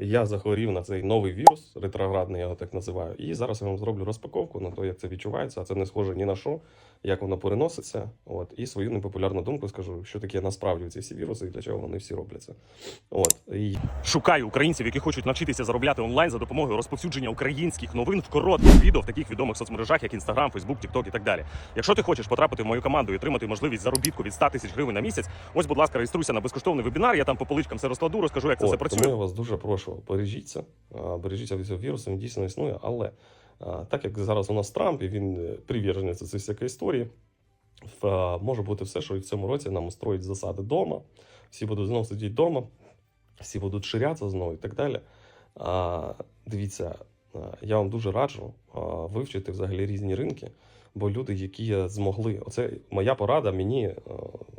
Я захворів на цей новий вірус, ретроградний, я його так називаю. І зараз я вам зроблю розпаковку на те, як це відчувається, а це не схоже ні на що, як воно переноситься. От, і свою непопулярну думку скажу, що таке насправді ці всі віруси і для чого вони всі робляться. От, і Шукаю українців, які хочуть навчитися заробляти онлайн за допомогою розповсюдження українських новин в коротких відео в таких відомих соцмережах, як Instagram, Facebook, TikTok і так далі. Якщо ти хочеш потрапити в мою команду і отримати можливість заробітку від 100 тисяч гривень на місяць, ось, будь ласка, реєструйся на безкоштовний вебінар. Я там по поличкам все розкладу, розкажу, як це все працює. Тому я вас дуже прошу, бережіться, бережіться від цього вірусу, він дійсно існує. Але так як зараз у нас Трамп, і він е, приверженець цієї всякої історії, може бути все, що і в цьому році нам устроїть засади вдома, всі будуть знову сидіти вдома, всі будуть ширятися знову і так далі. Дивіться, я вам дуже раджу вивчити взагалі різні ринки. Бо люди, які змогли, оце моя порада мені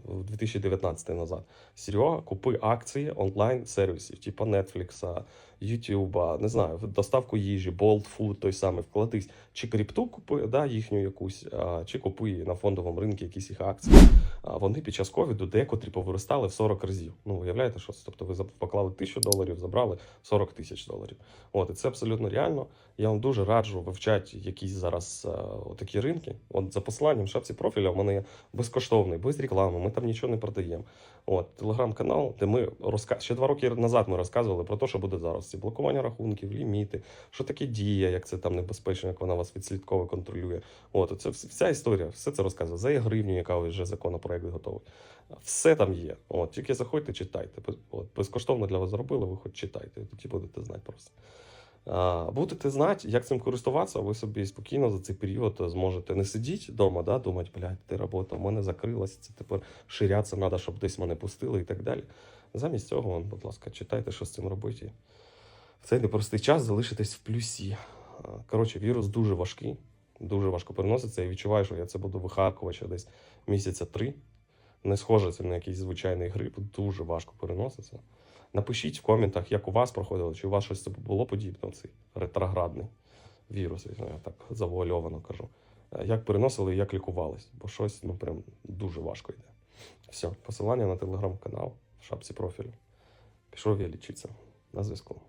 в 2019 назад. Серега, купи акції онлайн-сервісів, типу Netflix, YouTube, не знаю, доставку їжі, Bolt Food, той самий, вкладись. Чи крипту купи, да, їхню якусь, а, чи купи на фондовому ринку якісь їх акції. А вони під час ковіду декотрі повиростали в 40 разів. Ну, уявляєте, що це? Тобто ви поклали тисячу доларів, забрали 40 тисяч доларів. От, і це абсолютно реально. Я вам дуже раджу вивчати якісь зараз а, такі ринки. От за посиланням в шапці профіля в мене є безкоштовний, без реклами. Ми там нічого не продаємо. От телеграм-канал, де ми розка... ще два роки назад ми розказували про те, що буде зараз. Ці блокування рахунків, ліміти, що таке дія, як це там небезпечно, як вона вас відслідково контролює. От це вся історія, все це розказує. За є гривню, яка вже законопроект готовий. Все там є. От тільки заходьте, читайте. От безкоштовно для вас зробили, ви хоч читайте, тоді будете знати просто. Будете знати, як цим користуватися, ви собі спокійно за цей період зможете не сидіти вдома, да, думати, блядь, ти робота, в мене закрилася, це тепер ширятися треба, щоб десь мене пустили і так далі. Замість цього, будь ласка, читайте, що з цим робити. В цей непростий час залишитесь в плюсі. Коротше, вірус дуже важкий, дуже важко переноситься. Я відчуваю, що я це буду вихаркувати ще десь місяця три. Не схоже це на якийсь звичайний грип, дуже важко переноситься. Напишіть в коментах, як у вас проходило, чи у вас щось було подібне, цей ретроградний вірус, я так завуальовано кажу. Е, Як переносили і як лікувались, бо щось ну прям дуже важко йде. Все, посилання на телеграм-канал в шапці профілю. Пішов я лічитися. На зв'язку.